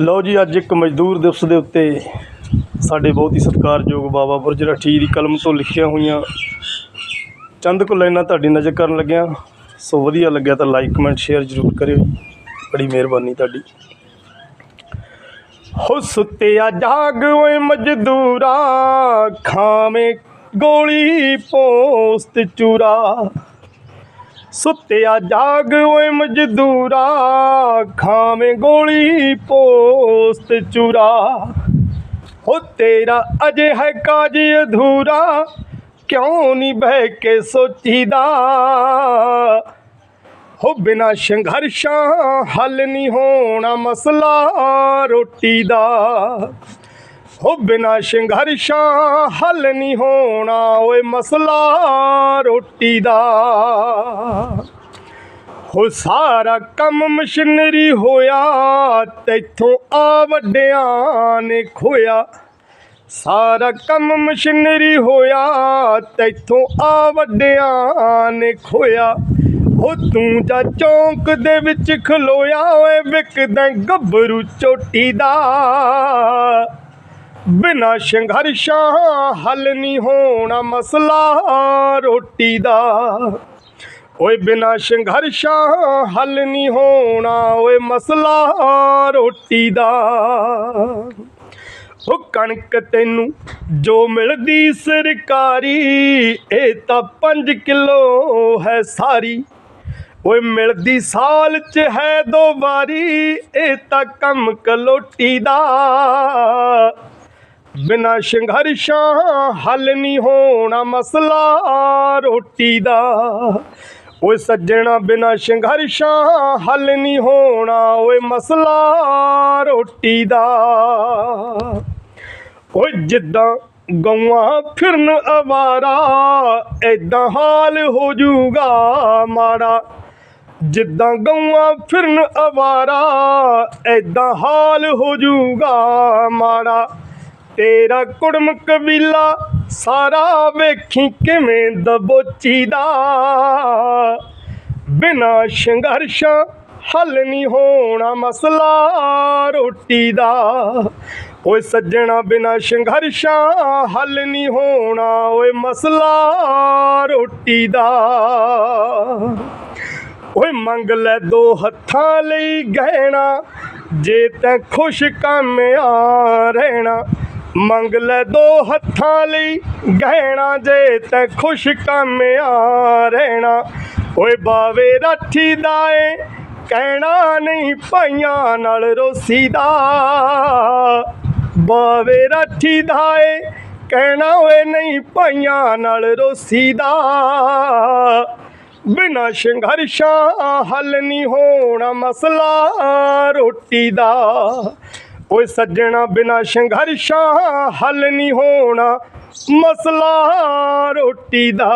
ਲਓ ਜੀ, ਅੱਜ ਇੱਕ ਮਜ਼ਦੂਰ ਦਿਵਸ ਦੇ ਉੱਤੇ ਸਾਡੇ ਬਹੁਤ ਹੀ ਸਤਿਕਾਰਯੋਗ ਬਾਬਾ ਬੁਰਜ ਰਠੀ ਦੀ ਕਲਮ ਤੋਂ ਲਿਖੀਆਂ ਹੋਈਆਂ ਚੰਦ ਕੁ ਲਾਈਨਾਂ ਤੁਹਾਡੀ ਨਜ਼ਰ ਕਰਨ ਲੱਗਿਆ। ਸੋ ਵਧੀਆ ਲੱਗਿਆ ਤਾਂ ਲਾਈਕ ਕਮੈਂਟ ਸ਼ੇਅਰ ਜ਼ਰੂਰ ਕਰਿਓ ਬੜੀ ਮਿਹਰਬਾਨੀ ਤੁਹਾਡੀ। ਹੋ ਸੁੱਤਿਆ ਜਾਗ ਓਏ ਮਜ਼ਦੂਰਾ, ਖਾਵੇਂ ਗੋਲੀ ਪੋਸਤ ਚੂਰਾ। ਸੁੱਤਿਆ ਜਾਗ ਓਏ ਮਜ਼ਦੂਰਾ, ਖਾਵੇਂ ਗੋਲੀ ਪੋਸਤ ਚੂਰਾ। ਹੋ ਤੇਰਾ ਅਜੇ ਹੈ ਕਾਜ ਅਧੂਰਾ, ਕਿਉਂ ਨਹੀਂ ਬਹਿ ਕੇ ਸੋਚੀਦਾ? ਹੋ ਬਿਨਾ ਸੰਘਰਸ਼ਾਂ ਹੱਲ ਨਹੀਂ ਹੋਣਾ ਮਸਲਾ ਰੋਟੀ ਦਾ। ਹੋ ਬਿਨਾ ਸੰਘਰਸ਼ਾਂ ਹੱਲ ਨਹੀਂ ਹੋਣਾ, ਓਏ ਮਸਲਾ ਰੋਟੀ ਦਾ। ਹੋ ਸਾਰਾ ਕੰਮ ਮਸ਼ੀਨਰੀ ਹੋਇਆ, ਤੈਥੋਂ ਆ ਵੱਡਿਆਂ ਨੇ ਖੋਇਆ। ਸਾਰਾ ਕੰਮ ਮਸ਼ੀਨਰੀ ਹੋਇਆ, ਤੈਥੋਂ ਆ ਵੱਡਿਆਂ ਨੇ ਖੋਇਆ। ਹੋ ਤੂੰ ਜਾ ਚੌਂਕ ਦੇ ਵਿੱਚ ਖਲੋਇਆ, ਓਏ ਵਿਕਦਾ ਗੱਭਰੂ ਚੋਟੀ ਦਾ। ਬਿਨਾ ਸੰਘਰਸ਼ਾਂ ਹੱਲ ਨਹੀਂ ਹੋਣਾ ਮਸਲਾ ਰੋਟੀ ਦਾ। ਓਏ ਬਿਨਾ ਸੰਘਰਸ਼ਾਂ ਹੱਲ ਨਹੀਂ ਹੋਣਾ ਓਏ ਮਸਲਾ ਰੋਟੀ ਦਾ। ਉਹ ਕਣਕ ਤੈਨੂੰ ਜੋ ਮਿਲਦੀ ਸਰਕਾਰੀ, ਇਹ ਤਾਂ 5 ਕਿਲੋ ਹੈ ਸਾਰੀ। ਓਏ ਮਿਲਦੀ ਸਾਲ ਚ ਹੈ ਦੋ ਵਾਰੀ, ਇਹ ਤਾਂ ਕੰਮ ਕਲੋਟੀ ਦਾ। ਬਿਨਾ ਸੰਘਰਸ਼ਾਂ ਹੱਲ ਨਹੀਂ ਹੋਣਾ ਮਸਲਾ ਰੋਟੀ ਦਾ। ਓਏ ਸੱਜਣਾ, ਬਿਨਾ ਸੰਘਰਸ਼ਾਂ ਹੱਲ ਨਹੀਂ ਹੋਣਾ ਓਏ ਮਸਲਾ ਰੋਟੀ ਦਾ। ਓਏ ਜਿੱਦਾਂ ਗਊਆਂ ਫਿਰਨ ਅਵਾਰਾ ਐਦਾਂ ਹਾਲ ਹੋ ਜੂਗਾ ਮਾੜਾ। ਜਿੱਦਾਂ ਗਊਆਂ ਫਿਰਨ ਅਵਾਰਾ ਐਦਾਂ ਹਾਲ ਹੋ ਜੂਗਾ ਮਾੜਾ। ਤੇਰਾ ਕੁੜਮ ਕਬੀਲਾ ਸਾਰਾ ਵੇਖੀ ਕਿਵੇਂ ਦਬੋਚੀ ਦਾ ਬਿਨਾ ਸੰਘਰਸ਼ਾਂ ਹੱਲ ਨਹੀਂ ਹੋਣਾ ਮਸਲਾ ਰੋਟੀ ਦਾ। ਓਏ ਸੱਜਣਾ, ਬਿਨਾ ਸੰਘਰਸ਼ਾਂ ਹੱਲ ਨਹੀਂ ਹੋਣਾ ਓਏ ਮਸਲਾ ਰੋਟੀ ਦਾ। ਓਏ ਮੰਗ ਲੈ ਦੋ ਹੱਥਾਂ ਲਈ ਗਹਿਣਾ, ਜੇ ਤੈਂ ਖੁਸ਼ ਕਾਮਿਆ ਰਹਿਣਾ। ਮੰਗ ਲੈ ਦੋ ਹੱਥਾਂ ਲਈ, ਗਹਿਣਾ ਜੇ ਤੈਂ ਖੁਸ਼ ਕਾਮਿਆ ਰਹਿਣਾ। ਓਏ ਬਾਵੇ ਰਾਠੀ ਦਾ ਏ ਕਹਿਣਾ ਨਹੀਂ ਭਾਈਆਂ ਨਾਲ ਰੋਸੀ ਦਾ। ਬਾਵੇ ਰਾਠੀ ਦਾ ਏ ਕਹਿਣਾ ਓਏ ਨਹੀਂ ਭਾਈਆਂ ਨਾਲ ਰੋਸੀ ਦਾ। ਬਿਨਾ ਸੰਘਰਸ਼ਾਂ ਹੱਲ ਨਹੀਂ ਹੋਣਾ ਮਸਲਾ ਰੋਟੀ ਦਾ। ਓਏ ਸੱਜਣਾ ਬਿਨਾ ਸੰਘਰਸ਼ਾਂ ਹੱਲ ਨਹੀਂ ਹੋਣਾ ਮਸਲਾ ਰੋਟੀ ਦਾ।